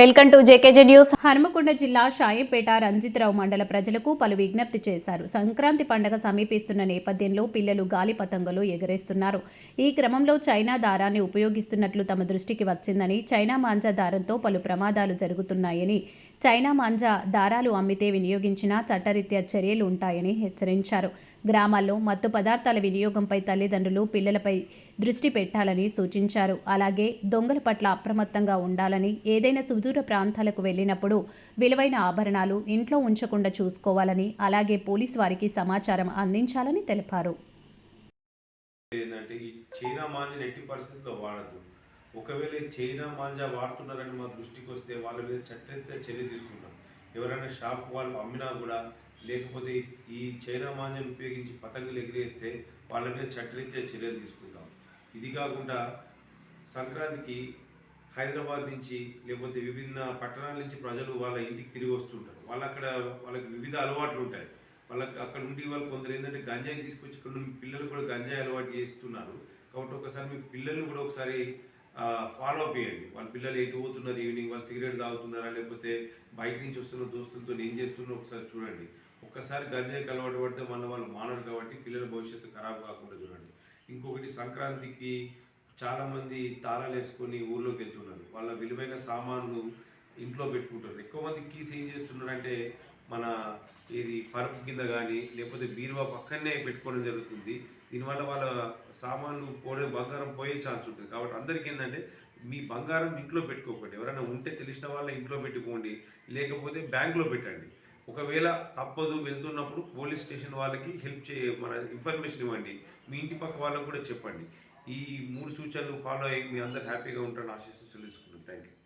Welcome to JKG news. Hanumakonda జిల్లా షాయంపేట రంజిత్రావు మండల ప్రజలకు పలు విజ్ఞప్తి చేశారు. సంక్రాంతి పండగ సమీపిస్తున్న నేపథ్యంలో పిల్లలు గాలి పతంగులు ఎగరేస్తున్నారు. ఈ క్రమంలో చైనా దారాన్ని ఉపయోగిస్తున్నట్లు తమ దృష్టికి వచ్చిందని చైనా మాంజా దారంతో పలు ప్రమాదాలు జరుగుతున్నాయని చైనా మాంజా దారాలు అమ్మితే వినియోగించినా చట్టరీత్యా చర్యలు ఉంటాయని హెచ్చరించారు. గ్రామాల్లో మత్తు పదార్థాల వినియోగంపై తల్లిదండ్రులు పిల్లలపై దృష్టి పెట్టాలని సూచించారు. అలాగే దొంగల పట్ల అప్రమత్తంగా ఉండాలని ఏదైనా సుదూర ప్రాంతాలకు వెళ్ళినప్పుడు విలువైన ఆభరణాలు ఇంట్లో ఉంచకుండా చూసుకోవాలని అలాగే పోలీసు వారికి సమాచారం అందించాలని తెలిపారు. ఏంటంటే ఈ చైనా ఎట్టి పరిస్థితుల్లో వాడద్దు. ఒకవేళ చైనా మాంజా వాడుతున్నారని మా దృష్టికి వస్తే వాళ్ళ మీద చట్టరీత్యా చర్య తీసుకుంటాం. ఎవరైనా షాప్ వాళ్ళు అమ్మినా కూడా లేకపోతే ఈ చైనా మాన్యం ఉపయోగించి పతంగులు ఎగిరేస్తే వాళ్ళ మీద చట్టరీత్యా చర్యలు తీసుకుంటాం. ఇది కాకుండా సంక్రాంతికి హైదరాబాద్ నుంచి లేకపోతే విభిన్న పట్టణాల నుంచి ప్రజలు వాళ్ళ ఇంటికి తిరిగి వస్తుంటారు. వాళ్ళు అక్కడ వాళ్ళకి వివిధ అలవాట్లు ఉంటాయి. వాళ్ళకి అక్కడ ఉండి వాళ్ళు కొందరు ఏంటంటే గంజాయి తీసుకొచ్చి ఇక్కడ పిల్లలు కూడా గంజాయి అలవాటు చేస్తున్నారు. కాబట్టి ఒకసారి మీ పిల్లల్ని కూడా ఒకసారి ఫాలో అప్ చేయండి. వాళ్ళ పిల్లలు ఎటు పోతున్నారు ఈవినింగ్ వాళ్ళు సిగరెట్ తాగుతున్నారా లేకపోతే బయట నుంచి వస్తున్న దోస్తులతో ఏం చేస్తున్నారో ఒకసారి చూడండి. ఒక్కసారి గంజాయికి అలవాటు పడితే మన వాళ్ళు మానరు కాబట్టి పిల్లల భవిష్యత్తు ఖరాబ్ కాకుండా చూడండి. ఇంకొకటి సంక్రాంతికి చాలామంది తాళాలు వేసుకొని ఊర్లోకి వెళ్తున్నారు. వాళ్ళ విలువైన సామాన్లు ఇంట్లో పెట్టుకుంటారు ఎక్కువ మంది కీస్ ఏం చేస్తున్నారంటే మన ఇది పరుపు కింద కానీ లేకపోతే బీరువా పక్కనే పెట్టుకోవడం జరుగుతుంది. దీనివల్ల వాళ్ళ సామాన్లు పోయే బంగారం పోయే ఛాన్స్ ఉంటుంది. కాబట్టి అందరికీ ఏంటంటే మీ బంగారం ఇంట్లో పెట్టుకోకండి. ఎవరైనా ఉంటే తెలిసిన వాళ్ళ ఇంట్లో పెట్టుకోండి. లేకపోతే బ్యాంక్లో పెట్టండి. ఒకవేళ తప్పదు వెళ్తున్నప్పుడు పోలీస్ స్టేషన్ వాళ్ళకి హెల్ప్ చే మన ఇన్ఫర్మేషన్ ఇవ్వండి. మీ ఇంటి పక్క వాళ్ళకు కూడా చెప్పండి. ఈ మూడు సూచనలు ఫాలో అయ్యి మీ అందరు హ్యాపీగా ఉంటారని ఆశిస్తూ తెలుసుకుంటాను థ్యాంక్ యూ